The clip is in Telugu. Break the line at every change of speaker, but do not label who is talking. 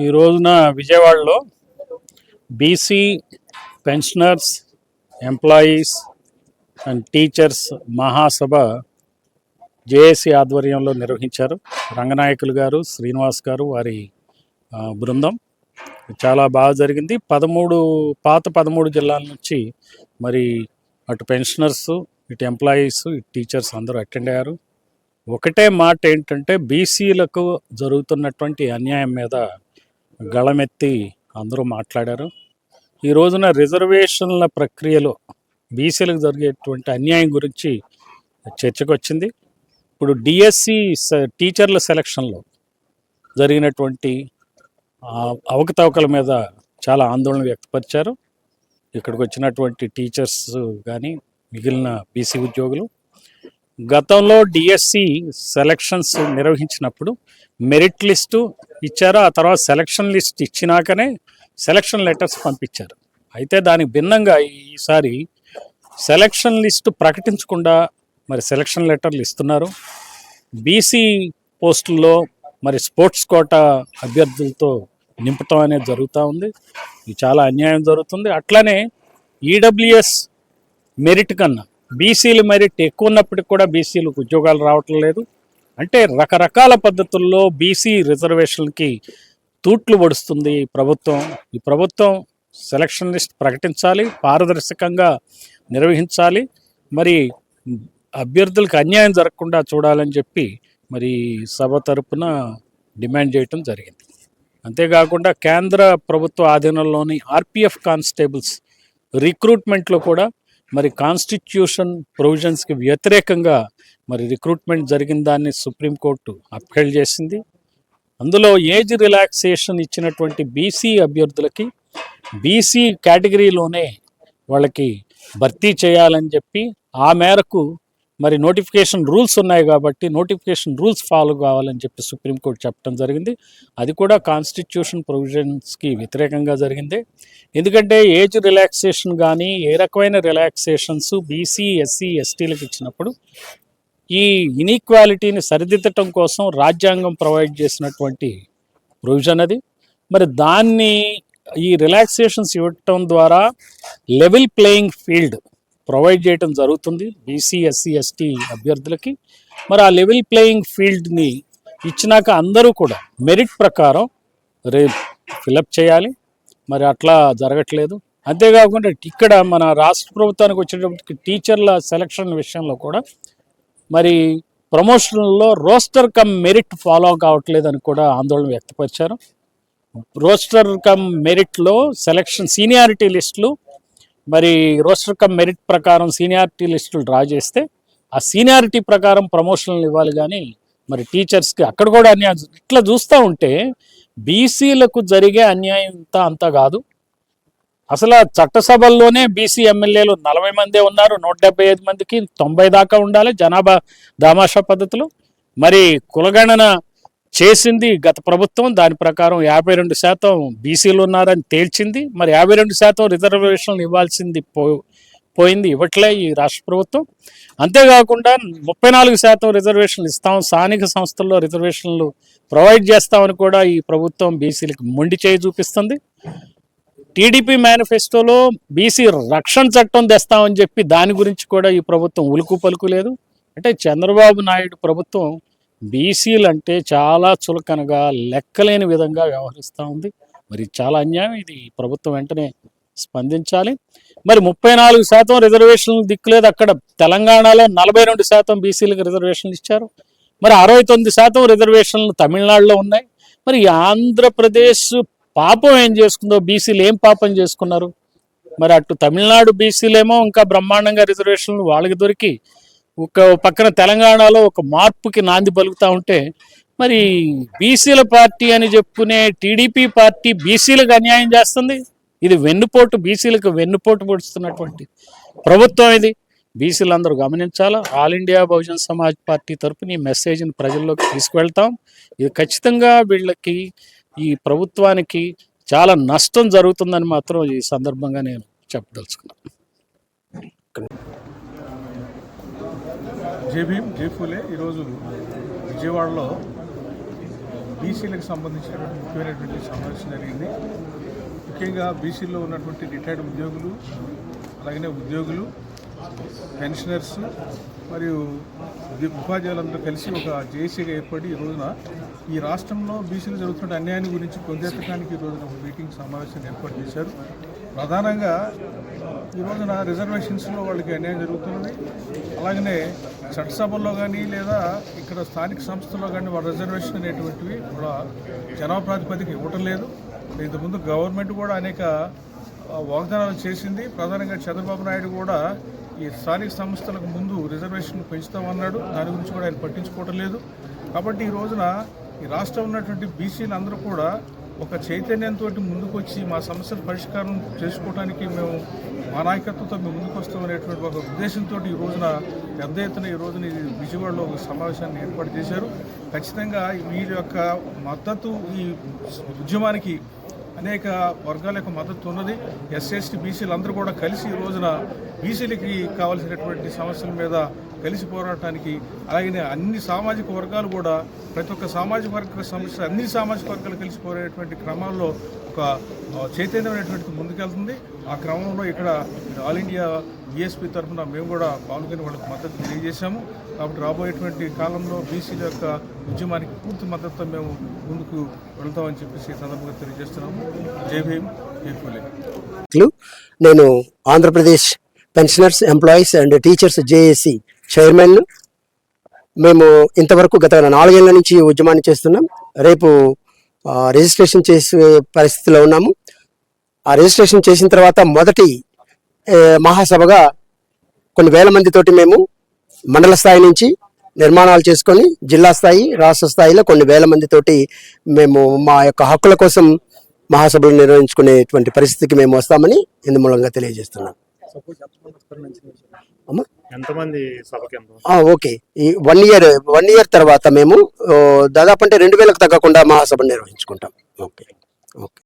ఈ రోజున విజయవాడలో B C pensioners employees and teachers Mahasabha JAC ఆధ్వర్యంలో నిర్వహించారు. రంగనాయకులు గారు శ్రీనివాస్ గారు వారి బృందం. చాలా బాగా జరిగింది. పదమూడు పాత పదమూడు జిల్లాల నుంచి మరి అటు పెన్షనర్స్ ఇటు ఎంప్లాయీస్ ఇటు టీచర్స్ అందరూ అటెండ్ అయ్యారు. ఒకటే మాట ఏంటంటే బీసీలకు జరుగుతున్నటువంటి అన్యాయం మీద గళమెత్తి అందరూ మాట్లాడారు. ఈ రోజున రిజర్వేషన్ల ప్రక్రియలో బీసీలకు జరిగేటువంటి అన్యాయం గురించి చర్చకు వచ్చింది ఇప్పుడు డిఎస్సి టీచర్ల సెలక్షన్లో జరిగినటువంటి అవకతవకల మీద చాలా ఆందోళన వ్యక్తపరిచారు. ఇక్కడికి వచ్చినటువంటి టీచర్స్ కానీ మిగిలిన బీసీ ఉద్యోగులు గతంలో డిఎస్సి సెలక్షన్స్ నిర్వహించినప్పుడు మెరిట్ లిస్టు ఇచ్చారు ఆ తర్వాత సెలక్షన్ లిస్ట్ ఇచ్చినాకనే సెలక్షన్ లెటర్స్ పంపించారు. అయితే దానికి భిన్నంగా ఈసారి సెలక్షన్ లిస్టు ప్రకటించకుండా మరి సెలక్షన్ లెటర్లు ఇస్తున్నారు. బీసీ పోస్టుల్లో మరి స్పోర్ట్స్ కోటా అభ్యర్థులతో నింపటం అనేది జరుగుతూ ఉంది. ఇది చాలా అన్యాయం జరుగుతుంది. అట్లానే ఈడబ్ల్యూఎస్ మెరిట్ కన్నా బీసీలు మెరిట్ ఎక్కువ ఉన్నప్పటికి కూడా బీసీలకు ఉద్యోగాలు రావటం లేదు. అంటే రకరకాల పద్ధతుల్లో బీసీ రిజర్వేషన్కి తూట్లు పడుస్తుంది ప్రభుత్వం. ఈ ప్రభుత్వం సెలక్షన్ లిస్ట్ ప్రకటించాలి పారదర్శకంగా నిర్వహించాలి. మరి అభ్యర్థులకు అన్యాయం జరగకుండా చూడాలని చెప్పి మరి సభ తరపున డిమాండ్ చేయటం జరిగింది. అంతేకాకుండా కేంద్ర ప్రభుత్వ ఆధీనంలోని ఆర్పిఎఫ్ కానిస్టేబుల్స్ రిక్రూట్మెంట్లో కూడా మరి కాన్స్టిట్యూషన్ ప్రొవిజన్స్కి వ్యతిరేకంగా మరి రిక్రూట్మెంట్ జరిగిన దాన్ని సుప్రీంకోర్టు అప్హెల్డ్ చేసింది. అందులో ఏజ్ రిలాక్సేషన్ ఇచ్చినటువంటి బీసీ అభ్యర్థులకి బీసీ కేటగిరీలోనే వాళ్ళకి భర్తీ చేయాలని చెప్పి ఆ మేరకు మరి నోటిఫికేషన్ రూల్స్ ఉన్నాయి కాబట్టి నోటిఫికేషన్ రూల్స్ ఫాలో కావాలని చెప్పి సుప్రీంకోర్టు చెప్పడం జరిగింది. అది కూడా కాన్స్టిట్యూషన్ ప్రొవిజన్స్కి వ్యతిరేకంగా జరిగింది. ఎందుకంటే ఏజ్ రిలాక్సేషన్ కానీ ఏ రకమైన రిలాక్సేషన్స్ బీసీ ఎస్సీ ఎస్టీలకు ఇచ్చినప్పుడు ఈ ఇనీక్వాలిటీని సరిదిద్దటం కోసం రాజ్యాంగం ప్రొవైడ్ చేసినటువంటి ప్రొవిజన్ అది. మరి దాన్ని ఈ రిలాక్సేషన్స్ ఇవ్వటం ద్వారా లెవెల్ ప్లేయింగ్ ఫీల్డ్ ప్రొవైడ్ చేయడం జరుగుతుంది బీసీ ఎస్సీ ఎస్టీ అభ్యర్థులకి. మరి ఆ లెవెల్ ప్లేయింగ్ ఫీల్డ్ని ఇచ్చినాక అందరూ కూడా మెరిట్ ప్రకారం రే ఫిలప్ చేయాలి. మరి అట్లా జరగట్లేదు. అంతేకాకుండా ఇక్కడ మన రాష్ట్ర ప్రభుత్వానికి వచ్చేటప్పటికి టీచర్ల సెలక్షన్ విషయంలో కూడా మరి ప్రమోషన్లో రోస్టర్ కమ్ మెరిట్ ఫాలో కావట్లేదని కూడా ఆందోళన వ్యక్తపరిచారు. రోస్టర్ కమ్ మెరిట్లో సెలక్షన్ సీనియారిటీ లిస్టులు మరి రోస్టర్ కమ్ మెరిట్ ప్రకారం సీనియారిటీ లిస్టులు డ్రా చేస్తే ఆ సీనియారిటీ ప్రకారం ప్రమోషన్లు ఇవ్వాలి కానీ మరి టీచర్స్కి అక్కడ కూడా అన్యాయం ఇట్లా చూస్తూ ఉంటే బీసీలకు జరిగే అన్యాయం ఇంత అంతా కాదు. అసలు ఆ చట్టసభల్లోనే బీసీ ఎమ్మెల్యేలు నలభై మందే ఉన్నారు నూట డెబ్బై ఐదు మందికి తొంభై దాకా ఉండాలి జనాభా దామాషా పద్ధతిలో. మరి కులగణన చేసింది గత ప్రభుత్వం. దాని ప్రకారం యాభై రెండు శాతం బీసీలు ఉన్నారని తేల్చింది. మరి యాభై రెండు శాతం రిజర్వేషన్లు ఇవ్వాల్సింది పో పోయింది ఇవ్వట్లే ఈ రాష్ట్ర ప్రభుత్వం. అంతేకాకుండా ముప్పై నాలుగు శాతం రిజర్వేషన్లు ఇస్తాం. స్థానిక సంస్థల్లో రిజర్వేషన్లు ప్రొవైడ్ చేస్తామని కూడా ఈ ప్రభుత్వం బీసీలకు మొండి చేయి చూపిస్తుంది. టీడీపీ మేనిఫెస్టోలో బీసీ రక్షణ చట్టం తెస్తామని చెప్పి దాని గురించి కూడా ఈ ప్రభుత్వం ఉలుకు పలుకు లేదు. అంటే చంద్రబాబు నాయుడు ప్రభుత్వం బీసీలు అంటే చాలా చులకనగా లెక్కలేని విధంగా వ్యవహరిస్తూ ఉంది. మరి చాలా అన్యాయం. ఇది ప్రభుత్వం వెంటనే స్పందించాలి. మరి ముప్పై నాలుగు శాతం రిజర్వేషన్లు దిక్కులేదు అక్కడ. తెలంగాణలో నలభై రెండు శాతం బీసీలకు రిజర్వేషన్లు ఇచ్చారు. మరి అరవై తొమ్మిది శాతం రిజర్వేషన్లు తమిళనాడులో ఉన్నాయి. మరి ఆంధ్రప్రదేశ్ పాపం ఏం చేసుకుందో? బీసీలు ఏం పాపం చేసుకున్నారు? మరి అటు తమిళనాడు బీసీలేమో ఇంకా బ్రహ్మాండంగా రిజర్వేషన్లు వాళ్ళకి దొరికి ఒక పక్కన తెలంగాణలో ఒక మార్పుకి నాంది పలుకుతా ఉంటే మరి బీసీల పార్టీ అని చెప్పుకునే టీడీపీ పార్టీ బీసీలకు అన్యాయం చేస్తుంది? ఇది వెన్నుపోటు బీసీలకు వెన్నుపోటు పొడుస్తున్నటువంటి ప్రభుత్వం ఇది. బీసీలు అందరూ గమనించాలా? All India Bahujan Samaj Party తరపున ఈ మెసేజ్ని ప్రజల్లోకి తీసుకువెళ్తాం. ఇది ఖచ్చితంగా వీళ్ళకి ఈ ప్రభుత్వానికి చాలా నష్టం జరుగుతుందని మాత్రం ఈ సందర్భంగా నేను చెప్పదలుచుకున్నాను
జే భీమ్ జే ఫూలే ఈరోజు విజయవాడలో బీసీలకు సంబంధించినటువంటి ముఖ్యమైనటువంటి సమావేశం జరిగింది. ముఖ్యంగా బీసీలో ఉన్నటువంటి రిటైర్డ్ ఉద్యోగులు అలాగనే ఉద్యోగులు పెన్షనర్స్ మరియు ఉపాధ్యాయులందరూ కలిసి ఒక జేసీగా ఏర్పడి ఈ రోజున ఈ రాష్ట్రంలో బీసీలు జరుగుతున్న అన్యాయం గురించి కొందెత్తడానికి ఈ రోజున ఒక మీటింగ్ సమావేశాన్ని ఏర్పాటు చేశారు. ప్రధానంగా ఈ రోజున రిజర్వేషన్స్లో వాళ్ళకి అన్యాయం జరుగుతున్నది. అలాగనే చట్టసభల్లో కానీ లేదా ఇక్కడ స్థానిక సంస్థల్లో కానీ వాళ్ళ రిజర్వేషన్ అనేటువంటివి కూడా జనాభా ప్రాతిపదిక ఇవ్వటం లేదు. ఇంతకుముందు గవర్నమెంట్ కూడా అనేక వాగ్దానాలు చేసింది. ప్రధానంగా చంద్రబాబు నాయుడు కూడా ఈ స్థానిక సంస్థలకు ముందు రిజర్వేషన్ పెంచుతామన్నాడు. దాని గురించి కూడా ఆయన పట్టించుకోవటం లేదు. కాబట్టి ఈ రోజున ఈ రాష్ట్రం ఉన్నటువంటి బీసీలు అందరూ కూడా ఒక చైతన్యంతో ముందుకు వచ్చి మా సమస్యల పరిష్కారం చేసుకోవడానికి మేము మా నాయకత్వంతో మేము ముందుకు వస్తామనేటువంటి ఒక ఉద్దేశంతో ఈ రోజున పెద్ద ఎత్తున ఈ రోజున ఈ విజయవాడలో ఒక సమావేశాన్ని ఏర్పాటు చేశారు. ఖచ్చితంగా వీరి యొక్క మద్దతు ఈ ఉద్యమానికి అనేక వర్గాల యొక్క మద్దతు ఉన్నది. ఎస్ఎస్టీ బీసీలు అందరూ కూడా కలిసి ఈ రోజున బీసీలకి కావాల్సినటువంటి సమస్యల మీద కలిసి పోరాటానికి అలాగే అన్ని సామాజిక వర్గాలు కూడా ప్రతి ఒక్క సామాజిక వర్గ సమస్య అన్ని సామాజిక వర్గాలు కలిసి పోరేటువంటి క్రమాల్లో ఒక చైతన్యమైనటువంటి ముందుకెళ్తుంది. ఆ క్రమంలో ఇక్కడ ఆల్ ఇండియా బీఎస్పీ తరఫున మేము కూడా పాల్గొని వాళ్ళకి మద్దతు తెలియజేశాము. కాబట్టి రాబోయేటువంటి కాలంలో బీసీల యొక్క ఉద్యమానికి పూర్తి మద్దతుతో మేము ముందుకు వెళ్తామని చెప్పేసి సందర్భంగా తెలియజేస్తున్నాము. జై భీమ్ జై పూలే.
నేను Andhra Pradesh pensioners employees and teachers J A C chairman మేము ఇంతవరకు గత నాలుగేళ్ళ నుంచి ఉద్యమాన్ని చేస్తున్నాం. రేపు రిజిస్ట్రేషన్ చేసే పరిస్థితిలో ఉన్నాము. ఆ రిజిస్ట్రేషన్ చేసిన తర్వాత మొదటి మహాసభగా కొన్ని వేల మందితోటి మేము మండల స్థాయి నుంచి నిర్మాణాలు చేసుకొని జిల్లా స్థాయి రాష్ట్ర స్థాయిలో కొన్ని వేల మందితోటి మేము మా యొక్క హక్కుల కోసం మహాసభలు నిర్వహించుకునేటువంటి పరిస్థితికి మేము వస్తామని ఇందు మూలంగా తెలియజేస్తున్నాం అమ్మా?
ఎంతమంది సభకి
ఓకే. ఈ వన్ ఇయర్ వన్ ఇయర్ తర్వాత మేము దాదాపు అంటే రెండు వేలకు తగ్గకుండా మహాసభ నిర్వహించుకుంటాం. ఓకే. ఓకే.